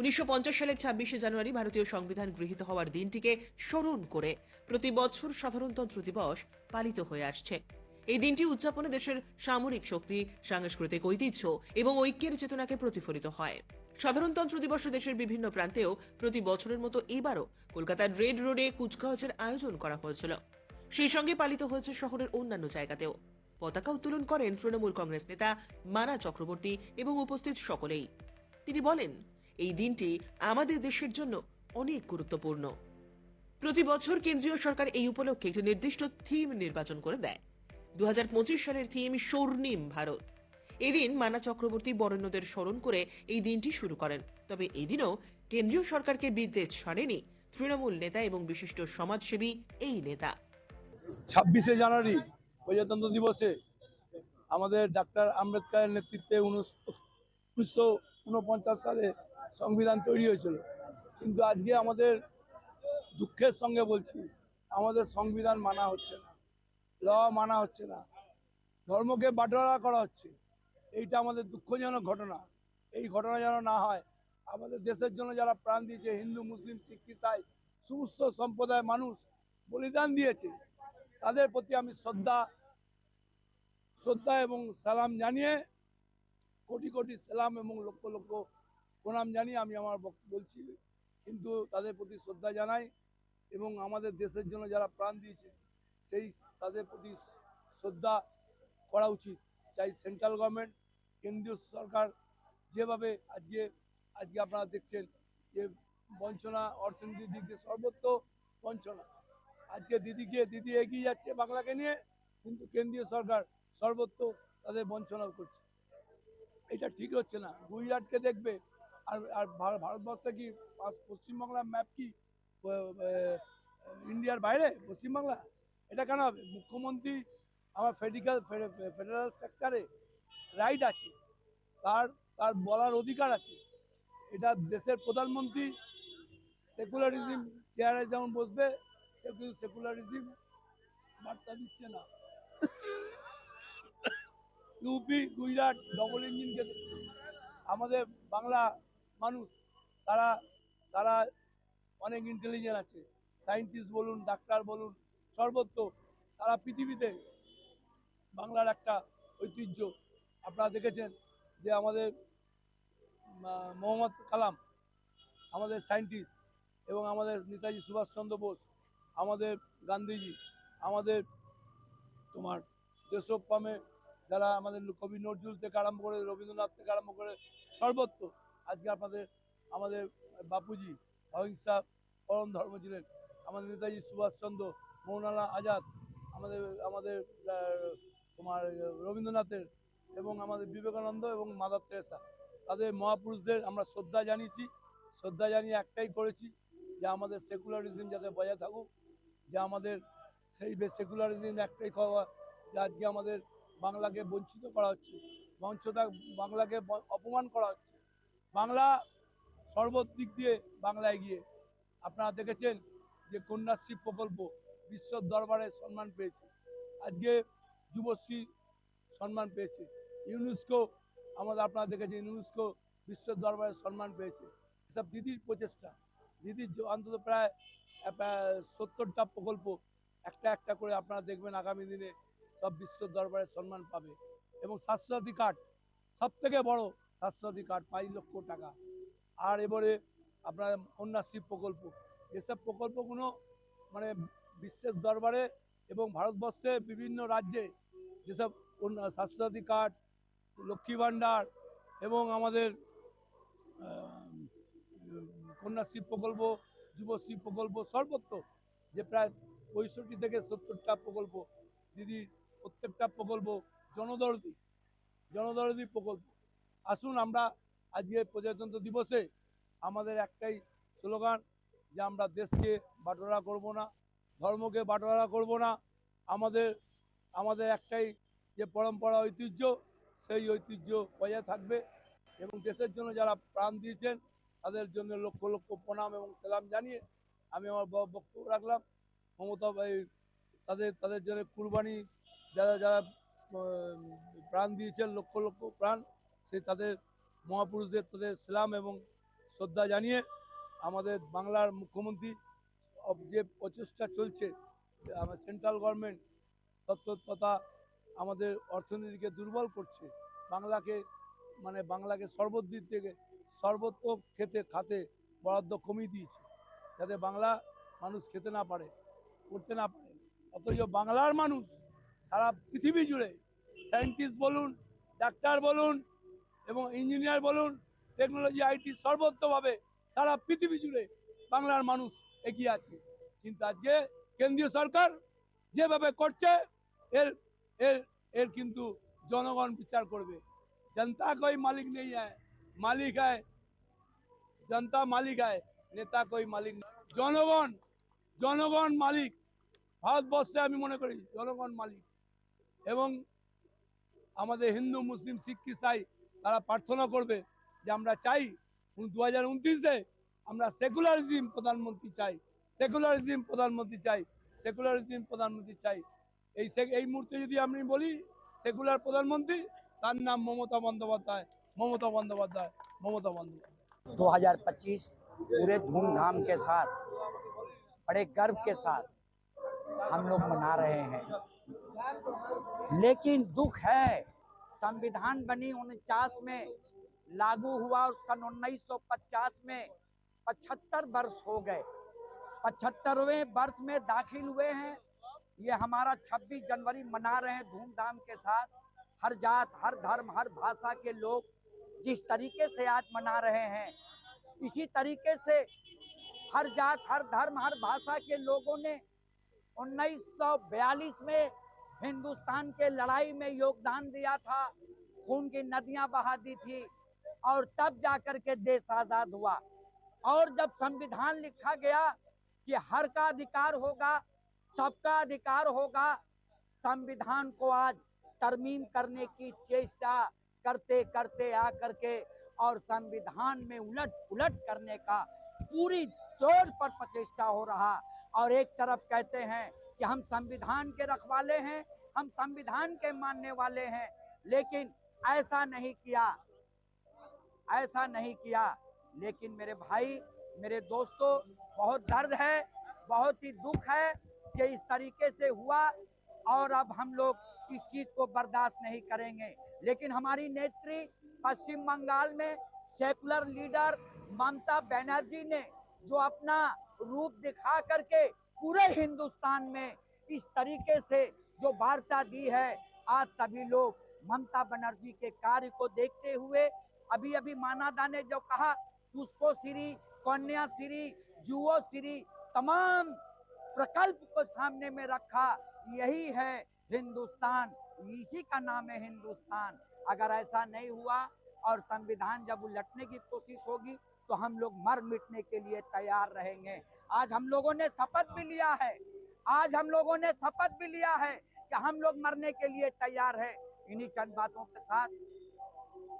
উনিশশো পঞ্চাশ সালের ছাব্বিশে জানুয়ারি ভারতীয় সংবিধান গৃহীত হওয়ার দিনটিকে স্মরণ করে প্রতি বছর সাধারণতন্ত্র দিবস পালিত হয়ে আসছে। এই দিনটি উদযাপনে দেশের সামরিক শক্তি, সাংস্কৃতিক ঐতিহ্য এবং ঐক্যের চেতনাকে প্রতিফলিত হয়। সাধারণতন্ত্র দিবসে দেশের বিভিন্ন প্রান্তেও প্রতি বছরের মতো এবারও কলকাতার রেড রোডে কুচকাওয়াজের আয়োজন করা হয়েছিল। সেই সঙ্গে পালিত হয়েছে শহরের অন্যান্য জায়গাতেও। পতাকা উত্তোলন করেন তৃণমূল কংগ্রেস নেতা মানা চক্রবর্তী এবং উপস্থিত সকলেই। তিনি বলেন এই দিনটি আমাদের দেশের জন্য অনেক গুরুত্বপূর্ণ। প্রতি বছর কেন্দ্রীয় সরকার এই উপলক্ষে একটি নির্দিষ্ট থিম নির্বাচন করে দেয়। দু সালের থিম স্বর্ণিম ভারত। এদিন মানা চক্রবর্তী বরেণ্যদের স্মরণ করে এই দিনটি শুরু করেন। তবে এদিনও কেন্দ্রীয় সরকারকে বিদ্বেষ ছাড়েনি তৃণমূল নেতা এবং বিশিষ্ট সমাজসেবী এই নেতা। ছাব্বিশে জানুয়ারি প্রজাতন্ত্র দিবসে আমাদের ডাক্তার আম্বেদকরের নেতৃত্বে উনিশশো উনপঞ্চাশ সালে সংবিধান তৈরি হয়েছিল। কিন্তু আজকে আমাদের দুঃখের সঙ্গে বলছি, আমাদের সংবিধান মানা হচ্ছে না। ল মানা হচ্ছে না। ধর্মকে বাটোয়ারা করা হচ্ছে। এইটা আমাদের দুঃখজনক ঘটনা। এই ঘটনা যেন না হয়, আমাদের দেশের জন্য যারা প্রাণ দিয়েছে, হিন্দু, মুসলিম, শিখ, ইসাই, সমস্ত সম্প্রদায়ের মানুষ বলিদান দিয়েছে, তাদের প্রতি আমি শ্রদ্ধা শ্রদ্ধা এবং সালাম জানিয়ে কোটি কোটি সালাম এবং লক্ষ লক্ষ প্রণাম জানিয়ে আমি আমার বলছি। কিন্তু তাদের প্রতি শ্রদ্ধা জানাই এবং আমাদের দেশের জন্য যারা প্রাণ দিয়েছে, সেই তাদের প্রতি শ্রদ্ধা করা উচিত। চাই সেন্ট্রাল গভর্নমেন্ট, কেন্দ্রীয় সরকার যেভাবে আজকে আজকে আপনারা দেখছেন যে বঞ্চনা অর্থনীতির দিক দিয়ে সর্বত্র বঞ্চনা। আজকে দিদিকে, দিদি এগিয়ে যাচ্ছে বাংলাকে নিয়ে, কিন্তু কেন্দ্রীয় সরকার সর্বত্র তাদের বঞ্চনা করছে। এটা ঠিক হচ্ছে না। গুজরাটকে দেখবে আর আর ভার- ভারতবর্ষে কি পশ্চিমবাংলার ম্যাপ কি ইন্ডিয়ার বাইরে, পশ্চিমবাংলা? এটা কেন হবে? মুখ্যমন্ত্রী আমার ফেডিক্যাল ফেডারেল স্ট্রাকচারে রাইট আছে। তার তার বলার অধিকার আছে। এটা দেশের প্রধানমন্ত্রী সেকুলারিজম চেয়ারে যেমন বসবে সেকুলারিজম বার্তা দিচ্ছে না। ইউপি গুজরাট ডবল ইঞ্জিনকে দেখছে আমাদের বাংলা মানুষ। তারা তারা অনেক ইন্টেলিজেন্ট আছে। সায়েন্টিস্ট বলুন ডাক্তার বলুন, সর্বত্র। সারা পৃথিবীতে বাংলার একটা ঐতিহ্য। আপনারা দেখেছেন যে আমাদের মোহাম্মদ কালাম, আমাদের সায়েন্টিস্ট এবং আমাদের নেতাজি সুভাষচন্দ্র বোস, আমাদের গান্ধীজি, আমাদের তোমার দেশপ্রেমে যারা আমাদের কবি নজরুল থেকে আরম্ভ করে, রবীন্দ্রনাথ থেকে আরম্ভ করে, সর্বত্র আজকে আপনাদের, আমাদের বাপুজি অহিংসা পরম ধর্ম ছিলেন। আমাদের নেতাজি সুভাষচন্দ্র মৌলানা আজাদ, আমাদের আমাদের তোমার রবীন্দ্রনাথের এবং আমাদের বিবেকানন্দ এবং মাদার তেরেসা তাদের মহাপুরুষদের আমরা শ্রদ্ধা জানিয়েছি। শ্রদ্ধা জানিয়ে একটাই করেছি যে আমাদের সেকুলারিজম যাতে বজায় থাকুক, যে আমাদের সেই সেকুলারিজম একটাই খাওয়া যে আজকে আমাদের বাংলাকে বঞ্চিত করা হচ্ছে। বঞ্চতা বাংলাকে অপমান করা হচ্ছে। বাংলা সর্বদিক দিয়ে বাংলায় গিয়ে আপনারা দেখেছেন যে কন্যাশ্রী প্রকল্প বিশ্ব দরবারে সম্মান পেয়েছে। আজকে যুবশ্রী সম্মান পেয়েছে। ইউনেস্কো, আমাদের আপনারা দেখেছেন ইউনেস্কো বিশ্ব দরবারে সম্মান পেয়েছে। এসব দিদির প্রচেষ্টা, দিদির অন্তত প্রায় সত্তরটা প্রকল্প একটা একটা করে আপনারা দেখবেন আগামী দিনে সব বিশ্ব দরবারে সম্মান পাবে। এবং স্বাস্থ্যসাথী কার্ড সব থেকে বড় স্বাস্থ্যসাথী কার্ড পাঁচ লক্ষ টাকা। আর এবারে আপনার কন্যাশ্রী প্রকল্প। এসব প্রকল্পগুলো মানে বিশ্বের দরবারে এবং ভারতবর্ষে বিভিন্ন রাজ্যে যেসব স্বাস্থ্যসাথী কার্ড লক্ষ্মী ভাণ্ডার এবং আমাদের কন্যাশ্রী প্রকল্প, যুবশ্রী প্রকল্প সর্বত্র যে প্রায় পঁয়ষট্টি থেকে সত্তরটা প্রকল্প, দিদির প্রত্যেকটা প্রকল্প, জনদরদি জনদরদি প্রকল্প আসুন আমরা আজকে প্রজাতন্ত্র দিবসে আমাদের একটাই স্লোগান যে আমরা দেশকে বাটোয়ারা করব না, ধর্মকে বাটোয়ারা করব না। আমাদের আমাদের একটাই যে পরম্পরা, ঐতিহ্য, সেই ঐতিহ্য বজায় থাকবে এবং দেশের জন্য যারা প্রাণ দিয়েছেন, তাদের জন্য লক্ষ লক্ষ প্রণাম এবং সালাম জানিয়ে আমি আমার বক্তব্য রাখলাম। মমতা এই তাদের তাদের জন্য কুরবানি, যারা যারা প্রাণ দিয়েছেন, লক্ষ লক্ষ প্রাণ সেই তাদের মহাপুরুষদের তাদের সালাম এবং শ্রদ্ধা জানিয়ে আমাদের বাংলার মুখ্যমন্ত্রী যে প্রচেষ্টা চলছে সেন্ট্রাল গভর্নমেন্ট তথা আমাদের অর্থনীতিকে দুর্বল করছে, বাংলাকে মানে বাংলাকে সর্বদিক থেকে সর্বত্র খেতে খাতে বরাদ্দ কমিয়ে দিয়েছে, যাতে বাংলা মানুষ খেতে না পারে, করতে না পারে। অথচ বাংলার মানুষ সারা পৃথিবী জুড়ে সায়েন্টিস্ট বলুন ডাক্তার বলুন এবং ইঞ্জিনিয়ার বলুন টেকনোলজি আইটি সর্বোত্তভাবে সারা পৃথিবী জুড়ে বাংলার মানুষ এগিয়ে আছে। কিন্তু আজকে কেন্দ্রীয় সরকার যেভাবে করছে, এর এর এর কিন্তু জনগণ বিচার করবে। জনতা কই মালিক নেই হ্যাঁ মালিক হয়, জনতা মালিক হয়, নেতা কই মালিক জনগণ জনগণ মালিক, ভারতবর্ষে আমি মনে করি জনগণ মালিক। এবং আমাদের হিন্দু, মুসলিম, শিখ, ইসাই তারা প্রার্থনা করবে যে আমরা চাই দু হাজার উনত্রিশে আমরা সেকুলারিজম প্রধানমন্ত্রী চাই সেকুলারিজম প্রধানমন্ত্রী চাই সেকুলারিজম প্রধানমন্ত্রী চাই এই সে- এই মুহূর্তে যদি আমি বলি সেকুলার প্রধানমন্ত্রী তার নাম মমতা বন্দ্যোপাধ্যায় মমতা বন্দ্যোপাধ্যায় মমতা বন্দ্যোপাধ্যায় 2025 पूरे धूमधाम के साथ बड़े गर्व के साथ हम लोग मना रहे हैं लेकिन दुख है संविधान बनी उनचास में, लागू हुआ और सन 1950 में 75 वर्ष हो गए। पचहत्तरवें वर्ष में दाखिल हुए हैं। ये हमारा 26 जनवरी मना रहे हैं धूमधाम के साथ। हर जात, हर धर्म, हर भाषा के लोग जिस तरीके से आज मना रहे हैं, इसी तरीके से हर जात, हर धर्म, हर भाषा के लोगों ने 1942 में हिंदुस्तान के लड़ाई में योगदान दिया था, खून की नदियाँ बहा दी थी, और तब जाकर के देश आज़ाद हुआ। और जब संविधान लिखा गया कि हर का अधिकार होगा, सबका अधिकार होगा, संविधान को आज तरमीम करने की चेष्टा करते करते आकर के और संविधान में उलट पुलट करने का पूरी तौर पर प्रचेष्टा हो रहा। और एक तरफ़ कहते हैं कि हम संविधान के रखवाले हैं, हम संविधान के मानने वाले हैं, लेकिन ऐसा नहीं किया, ऐसा नहीं किया। लेकिन मेरे भाई, मेरे दोस्तों, बहुत दर्द है, बहुत ही दुख है कि इस तरीके से हुआ और अब हम लोग इस चीज़ को बर्दाश्त नहीं करेंगे। लेकिन हमारी नेत्री, पश्चिम बंगाल में सेकुलर लीडर ममता बनर्जी ने जो अपना रूप दिखा करके पूरे हिंदुस्तान में इस तरीके से जो वार्ता दी है, आज सभी लोग ममता बनर्जी के कार्य को देखते हुए अभी अभी मानादा ने जो कहा, पुष्पो श्री कन्या श्री जुओ श्री तमाम प्रकल्प को सामने में रखा, यही है हिंदुस्तान। इसी का नाम है हिंदुस्तान। अगर ऐसा नहीं हुआ और संविधान जब उलटने की कोशिश होगी तो हम लोग मर मिटने के लिए तैयार रहेंगे। आज हम लोगों ने शपथ भी लिया है। आज हम लोगों ने शपथ भी लिया है कि हम लोग मरने के लिए तैयार है। इन्हीं चंद बातों के साथ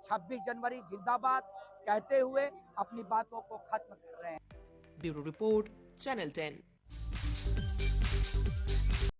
26 जनवरी जिंदाबाद कहते हुए अपनी बातों को खत्म कर रहे हैं। Bureau report, channel 10